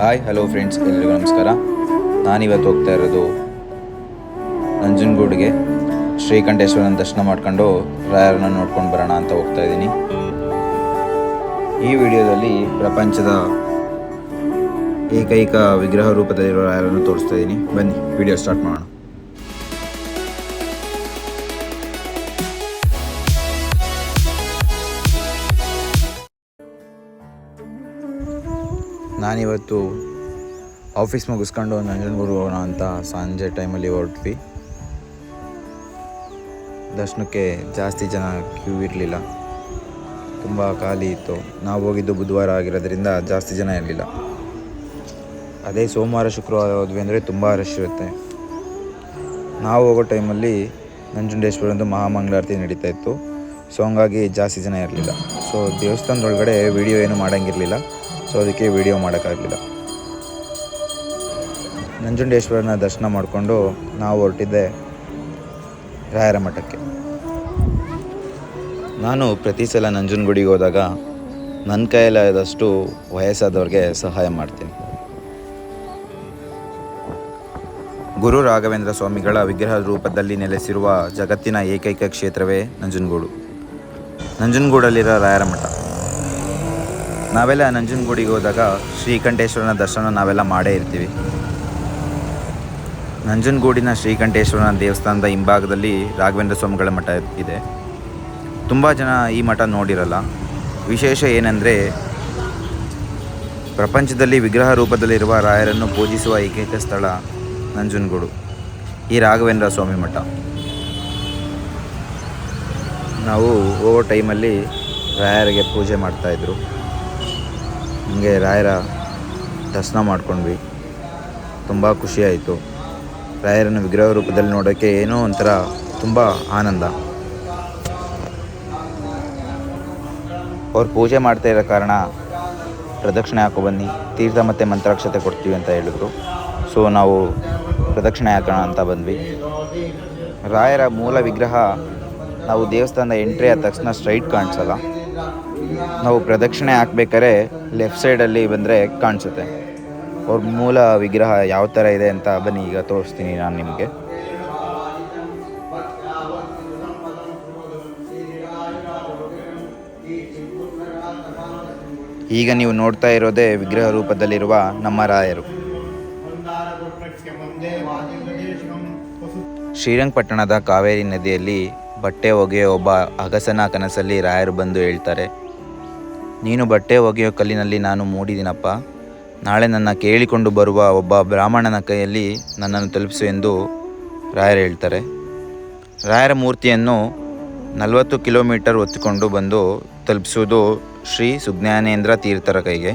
Hi hello friends ಎಲ್ಲರಿಗೂ ನಮಸ್ಕಾರ. ನಾನಿವತ್ತು ಹೋಗ್ತಾ ಇರೋದು ನಂಜನಗೂಡಿಗೆ. ಶ್ರೀಕಂಠೇಶ್ವರನ ದರ್ಶನ ಮಾಡ್ಕೊಂಡು ರಾಯರನ್ನ ನೋಡ್ಕೊಂಡು ಬರೋಣ ಅಂತ ಹೋಗ್ತಾ ಇದ್ದೀನಿ. ಈ ವಿಡಿಯೋದಲ್ಲಿ ಪ್ರಪಂಚದ ಏಕೈಕ ವಿಗ್ರಹ ರೂಪದಲ್ಲಿರೋ ರಾಯರನ್ನು ತೋರಿಸ್ತಾ ಇದ್ದೀನಿ. ಬನ್ನಿ, ವಿಡಿಯೋ ಸ್ಟಾರ್ಟ್ ಮಾಡೋಣ. ನಾನಿವತ್ತು ಆಫೀಸ್ ಮುಗಿಸ್ಕೊಂಡು ನಂಜನಗೂಡು ಹೋಗೋಣ ಅಂತ ಸಂಜೆ ಟೈಮಲ್ಲಿ ಹೊರಟ್ವಿ. ದರ್ಶನಕ್ಕೆ ಜಾಸ್ತಿ ಜನ ಕ್ಯೂ ಇರಲಿಲ್ಲ. ತುಂಬ ಖಾಲಿ ಇತ್ತು. ನಾವು ಹೋಗಿದ್ದು ಬುಧವಾರ ಆಗಿರೋದ್ರಿಂದ ಜಾಸ್ತಿ ಜನ ಇರಲಿಲ್ಲ. ಅದೇ ಸೋಮವಾರ, ಶುಕ್ರವಾರ ಹೋದ್ವಿ ಅಂದರೆ ತುಂಬ ರಶ್ ಇರುತ್ತೆ. ನಾವು ಹೋಗೋ ಟೈಮಲ್ಲಿ ನಂಜುಂಡೇಶ್ವರಂದು ಮಹಾಮಂಗಳಾರತಿ ನಡೀತಾ ಇತ್ತು. ಸೊ ಹಂಗಾಗಿ ಜಾಸ್ತಿ ಜನ ಇರಲಿಲ್ಲ. ಸೊ ದೇವಸ್ಥಾನದೊಳಗಡೆ ವಿಡಿಯೋ ಏನು ಮಾಡೋಂಗಿರಲಿಲ್ಲ. ಸೊ ಅದಕ್ಕೆ ವಿಡಿಯೋ ಮಾಡೋಕ್ಕಾಗಲಿಲ್ಲ. ನಂಜುಂಡೇಶ್ವರನ ದರ್ಶನ ಮಾಡಿಕೊಂಡು ನಾವು ಹೊರಟಿದ್ದೆ ರಾಯರ ಮಠಕ್ಕೆ. ನಾನು ಪ್ರತಿ ಸಲ ನಂಜನಗೂಡಿಗೆ ಹೋದಾಗ ನನ್ನ ಕೈಯಲ್ಲಾದಷ್ಟು ವಯಸ್ಸಾದವ್ರಿಗೆ ಸಹಾಯ ಮಾಡ್ತೀನಿ. ಗುರು ರಾಘವೇಂದ್ರ ಸ್ವಾಮಿಗಳ ವಿಗ್ರಹ ರೂಪದಲ್ಲಿ ನೆಲೆಸಿರುವ ಜಗತ್ತಿನ ಏಕೈಕ ಕ್ಷೇತ್ರವೇ ನಂಜನಗೂಡು. ನಂಜನಗೂಡಲ್ಲಿರೋ ರಾಯರ ಮಠ. ನಾವೆಲ್ಲ ನಂಜನಗೂಡಿಗೆ ಹೋದಾಗ ಶ್ರೀಕಂಠೇಶ್ವರನ ದರ್ಶನ ನಾವೆಲ್ಲ ಮಾಡೇ ಇರ್ತೀವಿ. ನಂಜನಗೂಡಿನ ಶ್ರೀಕಂಠೇಶ್ವರನ ದೇವಸ್ಥಾನದ ಹಿಂಭಾಗದಲ್ಲಿ ರಾಘವೇಂದ್ರ ಸ್ವಾಮಿಗಳ ಮಠ ಇದೆ. ತುಂಬ ಜನ ಈ ಮಠ ನೋಡಿರಲ್ಲ. ವಿಶೇಷ ಏನೆಂದರೆ ಪ್ರಪಂಚದಲ್ಲಿ ವಿಗ್ರಹ ರೂಪದಲ್ಲಿರುವ ರಾಯರನ್ನು ಪೂಜಿಸುವ ಏಕೈಕ ಸ್ಥಳ ನಂಜನಗೂಡು, ಈ ರಾಘವೇಂದ್ರ ಸ್ವಾಮಿ ಮಠ. ನಾವು ಹೋಗೋ ಟೈಮಲ್ಲಿ ರಾಯರಿಗೆ ಪೂಜೆ ಮಾಡ್ತಾಯಿದ್ರು ಹಂಗೆ ರಾಯರ ದರ್ಶನ ಮಾಡ್ಕೊಂಡ್ವಿ. ತುಂಬ ಖುಷಿಯಾಯಿತು ರಾಯರನ್ನು ವಿಗ್ರಹ ರೂಪದಲ್ಲಿ ನೋಡೋಕ್ಕೆ ಏನೋ ಒಂಥರ ತುಂಬ ಆನಂದ. ಅವ್ರು ಪೂಜೆ ಮಾಡ್ತಾ ಇರೋ ಕಾರಣ ಪ್ರದಕ್ಷಿಣೆ ಹಾಕೋ ಬನ್ನಿ. ತೀರ್ಥ ಮತ್ತು ಮಂತ್ರಾಕ್ಷತೆ ಕೊಡ್ತೀವಿ ಅಂತ ಹೇಳಿದ್ರು. ಸೊ ನಾವು ಪ್ರದಕ್ಷಿಣೆ ಹಾಕೋಣ ಅಂತ ಬಂದ್ವಿ. ರಾಯರ ಮೂಲ ವಿಗ್ರಹ ನಾವು ದೇವಸ್ಥಾನದ ಎಂಟ್ರಿ ಆದ ತಕ್ಷಣ ಸ್ಟ್ರೈಟ್ ಕಾಣಿಸಲ್ಲ. ನಾವು ಪ್ರದಕ್ಷಿಣೆ ಹಾಕ್ಬೇಕಾದ್ರೆ ಲೆಫ್ಟ್ ಸೈಡಲ್ಲಿ ಬಂದರೆ ಕಾಣಿಸುತ್ತೆ. ಅವ್ರ ಮೂಲ ವಿಗ್ರಹ ಯಾವ ಥರ ಇದೆ ಅಂತ ಬನ್ನಿ, ಈಗ ತೋರಿಸ್ತೀನಿ ನಾನು ನಿಮಗೆ. ಈಗ ನೀವು ನೋಡ್ತಾ ಇರೋದೇ ವಿಗ್ರಹ ರೂಪದಲ್ಲಿರುವ ನಮ್ಮ ರಾಯರು. ಶ್ರೀರಂಗಪಟ್ಟಣದ ಕಾವೇರಿ ನದಿಯಲ್ಲಿ ಬಟ್ಟೆ ಒಗೆಯ ಒಬ್ಬ ಅಗಸನ ಕನಸಲ್ಲಿ ರಾಯರು ಬಂದು ಹೇಳ್ತಾರೆ ನೀನು ಬಟ್ಟೆ ಒಗೆಯೋ ಕಲ್ಲಿನಲ್ಲಿ ನಾನು ಮೂಡಿದಿನಪ್ಪ. ನಾಳೆ ನನ್ನ ಕೇಳಿಕೊಂಡು ಬರುವ ಒಬ್ಬ ಬ್ರಾಹ್ಮಣನ ಕೈಯಲ್ಲಿ ನನ್ನನ್ನು ತಲುಪಿಸು ಎಂದು ರಾಯರು ಹೇಳ್ತಾರೆ. ರಾಯರ ಮೂರ್ತಿಯನ್ನು ನಲವತ್ತು ಕಿಲೋಮೀಟರ್ ಹೊತ್ತುಕೊಂಡು ಬಂದು ತಲುಪಿಸುವುದು ಶ್ರೀ ಸುಜ್ಞಾನೇಂದ್ರ ತೀರ್ಥರ ಕೈಗೆ.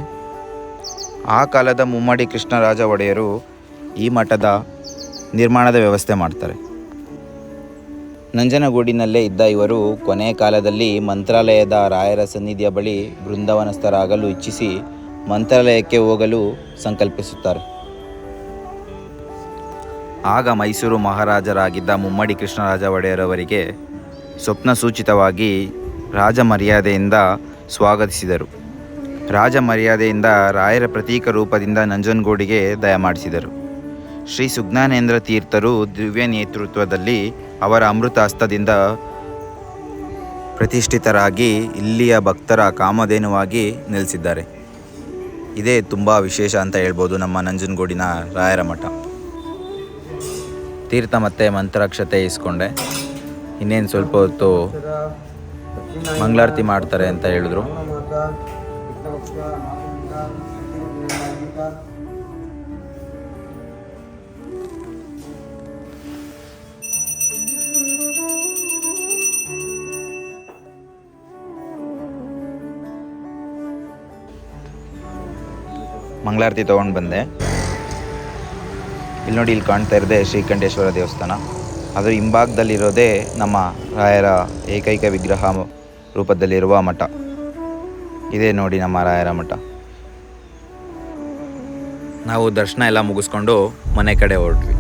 ಆ ಕಾಲದ ಮುಮ್ಮಡಿ ಕೃಷ್ಣರಾಜ ಒಡೆಯರು ಈ ಮಠದ ನಿರ್ಮಾಣದ ವ್ಯವಸ್ಥೆ ಮಾಡ್ತಾರೆ. ನಂಜನಗೂಡಿನಲ್ಲೇ ಇದ್ದ ಇವರು ಕೊನೆಯ ಕಾಲದಲ್ಲಿ ಮಂತ್ರಾಲಯದ ರಾಯರ ಸನ್ನಿಧಿಯ ಬಳಿ ಬೃಂದಾವನಸ್ಥರಾಗಲು ಇಚ್ಛಿಸಿ ಮಂತ್ರಾಲಯಕ್ಕೆ ಹೋಗಲು ಸಂಕಲ್ಪಿಸುತ್ತಾರೆ. ಆಗ ಮೈಸೂರು ಮಹಾರಾಜರಾಗಿದ್ದ ಮುಮ್ಮಡಿ ಕೃಷ್ಣರಾಜ ಒಡೆಯರವರಿಗೆ ಸ್ವಪ್ನ ಸೂಚಿತವಾಗಿ ರಾಜ ಮರ್ಯಾದೆಯಿಂದ ಸ್ವಾಗತಿಸಿದರು. ರಾಜ ಮರ್ಯಾದೆಯಿಂದ ರಾಯರ ಪ್ರತೀಕ ರೂಪದಿಂದ ನಂಜನಗೂಡಿಗೆ ದಯಮಾಡಿಸಿದರು. ಶ್ರೀ ಸುಜ್ಞಾನೇಂದ್ರ ತೀರ್ಥರು ದಿವ್ಯ ನೇತೃತ್ವದಲ್ಲಿ ಅವರ ಅಮೃತ ಹಸ್ತದಿಂದ ಪ್ರತಿಷ್ಠಿತರಾಗಿ ಇಲ್ಲಿಯ ಭಕ್ತರ ಕಾಮಧೇನುವಾಗಿ ನೆಲೆಸಿದ್ದಾರೆ. ಇದೇ ತುಂಬ ವಿಶೇಷ ಅಂತ ಹೇಳ್ಬೋದು ನಮ್ಮ ನಂಜನಗೂಡಿನ ರಾಯರ ಮಠ. ತೀರ್ಥ ಮತ್ತೆ ಮಂತ್ರಾಕ್ಷತೆ ಇಸ್ಕೊಂಡೆ. ಇನ್ನೇನು ಸ್ವಲ್ಪ ಹೊತ್ತು ಮಂಗಳಾರತಿ ಮಾಡ್ತಾರೆ ಅಂತ ಹೇಳಿದ್ರು. ಮಂಗಳಾರತಿ ತೊಗೊಂಡು ಬಂದೆ. ಇಲ್ಲಿ ನೋಡಿ ಇಲ್ಲಿ ಕಾಣ್ತಾ ಇರೋದೇ ಶ್ರೀಕಂಠೇಶ್ವರ ದೇವಸ್ಥಾನ. ಅದರ ಹಿಂಭಾಗದಲ್ಲಿರೋದೇ ನಮ್ಮ ರಾಯರ ಏಕೈಕ ವಿಗ್ರಹ ರೂಪದಲ್ಲಿರುವ ಮಠ. ಇದೇ ನೋಡಿ ನಮ್ಮ ರಾಯರ ಮಠ. ನಾವು ದರ್ಶನ ಎಲ್ಲ ಮುಗಿಸ್ಕೊಂಡು ಮನೆ ಕಡೆ ಹೊರಟ್ವಿ.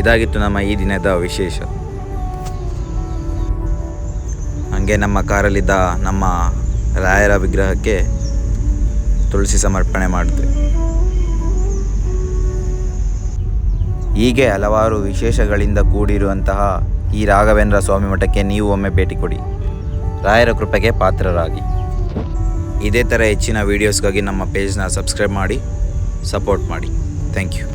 ಇದಾಗಿತ್ತು ನಮ್ಮ ಈ ದಿನದ ವಿಶೇಷ. ಹಾಗೆ ನಮ್ಮ ಕಾರಲ್ಲಿದ್ದ ನಮ್ಮ ರಾಯರ ವಿಗ್ರಹಕ್ಕೆ ತುಳಸಿ ಸಮರ್ಪಣೆ ಮಾಡಿದೆ ಹೀಗೆ ಹಲವಾರು ವಿಶೇಷಗಳಿಂದ ಕೂಡಿರುವಂತಹ ಈ ರಾಘವೇಂದ್ರ ಸ್ವಾಮಿ ಮಠಕ್ಕೆ ನೀವು ಒಮ್ಮೆ ಭೇಟಿ ಕೊಡಿ. ರಾಯರ ಕೃಪೆಗೆ ಪಾತ್ರರಾಗಿ. ಇದೇ ಥರ ಹೆಚ್ಚಿನ ವೀಡಿಯೋಸ್ಗಾಗಿ ನಮ್ಮ ಪೇಜ್ನ ಸಬ್ಸ್ಕ್ರೈಬ್ ಮಾಡಿ ಸಪೋರ್ಟ್ ಮಾಡಿ. Thank you